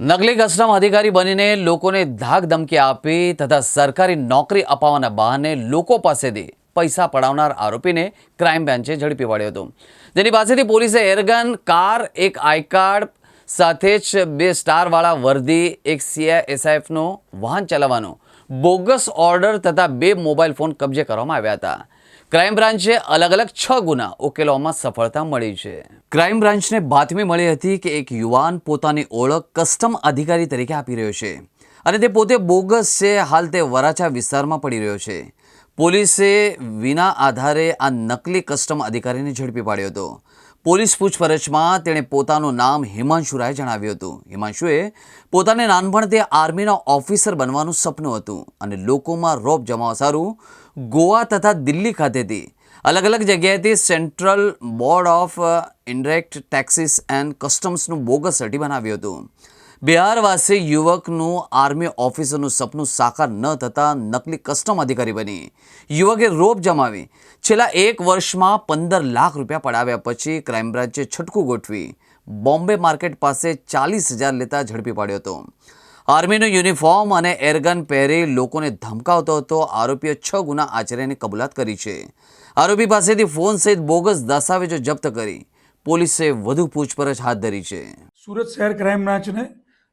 નકલી કસ્ટમ અધિકારી બનીને લોકોને ધાક ધમકી આપી તથા સરકારી નોકરી અપાવવાના બહાને લોકો પાસેથી પૈસા પડાવનાર આરોપીને ક્રાઇમ બ્રાન્ચે ઝડપી પાડ્યો હતો. જેની પાસેથી પોલીસે એરગન, કાર, એક આઈ કાર્ડ સાથે જ બે સ્ટારવાળા વર્દી, એક સીઆઈએસએફનો વાહન ચલાવવાનો બોગસ ઓર્ડર તથા બે મોબાઈલ ફોન કબજે કરવામાં આવ્યા હતા. ક્રાઇમ બ્રાન્ચે અલગ અલગ છ ગુના ઉકેલવામાં સફળતા મળી છે. ક્રાઇમ બ્રાન્ચને બાતમી મળી હતી કે એક યુવાન પોતાની ઓળખ કસ્ટમ અધિકારી તરીકે આપી રહ્યો છે અને તે પોતે બોગસ છે, હાલ તે વરાછા વિસ્તારમાં પડી રહ્યો છે. પોલીસે વિના આધારે આ નકલી કસ્ટમ અધિકારીને ઝડપી પાડ્યો હતો. પોલીસ પૂછપરછમાં તેણે પોતાનું નામ હિમાંશુ રાય જણાવ્યું હતું. હિમાંશુએ પોતાને નાનપણથી આર્મીના ઓફિસર બનવાનું સપનું હતું અને લોકોમાં રોપ જમાવવા સારું ગોવા તથા દિલ્હી ખાતેથી. અલગ અલગ જગ્યાએથી central board of indirect taxes and કસ્ટમ્સનું bogus સર્ટી બનાવ્યું હતું. બિહારવાસી યુવકનું આર્મી ઓફિસરનું સપનું સાકાર ન થતાં નકલી કસ્ટમ અધિકારી બની. યુવકે રોપ જમાવી. છેલ્લા એક વર્ષમાં પંદર લાખ રૂપિયા પડાવ્યા પછી ક્રાઇમ બ્રાન્ચે છટકું ગોઠવી. બોમ્બે માર્કેટ પાસે ચાલીસ હજાર લેતા ઝડપી પાડ્યો હતો. આર્મીનું યુનિફોર્મ અને એરગન પહેરી લોકોને ધમકાવતો હતો, આરોપીએ છ ગુના આચર્યની કબૂલાત કરી છે. આરોપી પાસેથી ફોન સહિત બોગસ દસ્તાવેજો જપ્ત કરી. પોલીસે વધુ પૂછપરછ હાથ ધરી છે. સુરત શહેર ક્રાઇમ બ્રાન્ચને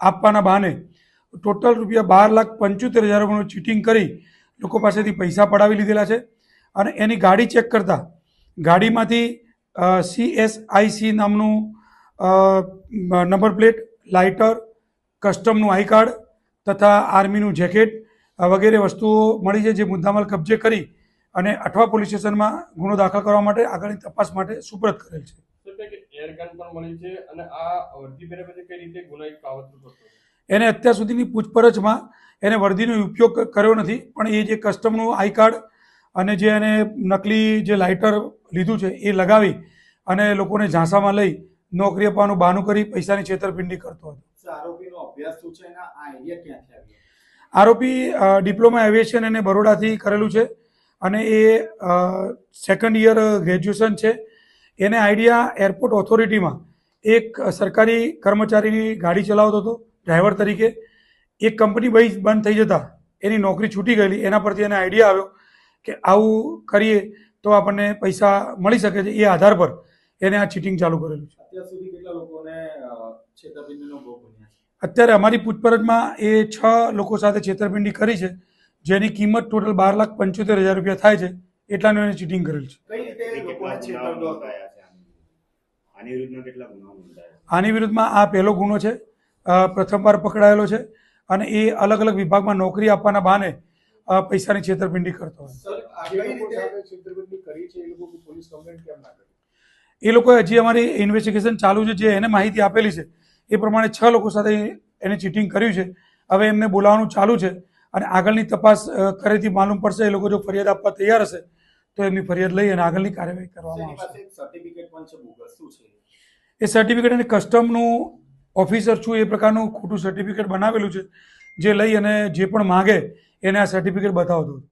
આપવાના બહાને ટોટલ રૂપિયા બાર લાખ પંચોતેર હજાર રૂપિયાનું ચીટિંગ કરી લોકો પાસેથી પૈસા પડાવી લીધેલા છે અને એની ગાડી ચેક કરતા ગાડીમાંથી સી એસ આઈ સી નામનું નંબર પ્લેટ લાઇટર કસ્ટમનું આઈ કાર્ડ તથા આર્મીનું જેકેટ વગેરે વસ્તુઓ મળી છે જે મુદ્દામાલ કબજે કરી અને અઠવા પોલીસ સ્ટેશનમાં ગુનો દાખલ કરવા માટે આગળની તપાસ માટે સુપરત કરેલ છે. ગન પણ મળી છે અને આ વર્દી પહેર્યા પછી કઈ રીતે ગુનાહિત કાવતરું કરતો એને અત્યાર સુધીની પૂછપરછમાં એને વર્દીનો ઉપયોગ કર્યો નથી પણ એ જે કસ્ટમનું આઈ કાર્ડ અને જે એને નકલી જે લાઇટર લીધું છે એ લગાવી અને લોકોને ઝાંસામાં લઈ નોકરી આપવાનું બહાનું કરી પૈસાની છેતરપિંડી કરતો હતો. આરોપીનો અભ્યાસ શું છે એના આઈડિયા ક્યાંથી આવ્યો? આરોપી ડિપ્લોમા એવિએશન એને બરોડાથી કરેલું છે અને એ સેકન્ડ યર ગ્રેજ્યુએશન છે એને આઈડિયા એરપોર્ટ ઓથોરિટીમાં એક સરકારી કર્મચારીની ગાડી ચલાવતો હતો ડ્રાઈવર તરીકે. એક કંપની બઈ બંધ થઈ જતા એની નોકરી છૂટી ગયેલી. એના પરથી એને આઈડિયા આવ્યો કે આવું કરીએ તો આપણને પૈસા મળી શકે છે. એ આધાર પર એને આ ચીટિંગ ચાલુ કરેલું છે. અત્યાર સુધી કેટલા લોકોને છેતરપિંડીનો ભોગ બન્યા છે? અત્યારે અમારી પૂછપરછમાં એ છ લોકો સાથે છેતરપિંડી કરી છે જેની કિંમત ટોટલ બાર લાખ પંચોતેર હજાર રૂપિયા થાય છે એટલાનું એને ચીટિંગ કરેલ છે. રીતે લોકોને છેતરડો નોંધાયા છે આની વિરુદ્ધના કેટલા ગુનાઓ નોંધાયા? આની વિરુદ્ધમાં આ પહેલો ગુનો છે પ્રથમવાર પકડાયેલો છે અને એ અલગ અલગ વિભાગમાં નોકરી આપવાના બહાને પૈસાની છેતરપિંડી કરતો હોય. સર આ કઈ રીતે? છેતરપિંડી કરી છે એ લોકો પોલીસ કમ્પ્લેન્ટ કેમ ના કરી? એ લોકોએ હજી અમારી ઇન્વેસ્ટિગેશન ચાલુ છે જે એને માહિતી આપેલી છે એ પ્રમાણે છ લોકો સાથે એને ચીટિંગ કર્યું છે. હવે એમને બોલાવવાનું ચાલુ છે અને આગળની તપાસ કરેથી માલુમ પડશે એ લોકો જો ફરિયાદ આપવા તૈયાર હશે તો એમની ફરિયાદ લઈ અને આગળની કાર્યવાહી કરવામાં આવશે. એ સર્ટિફિકેટ અને કસ્ટમનું ઓફિસર છું એ પ્રકારનું ખોટું સર્ટિફિકેટ બનાવેલું છે જે લઈ અને જે પણ માગે એને આ સર્ટિફિકેટ બતાવતું હતો.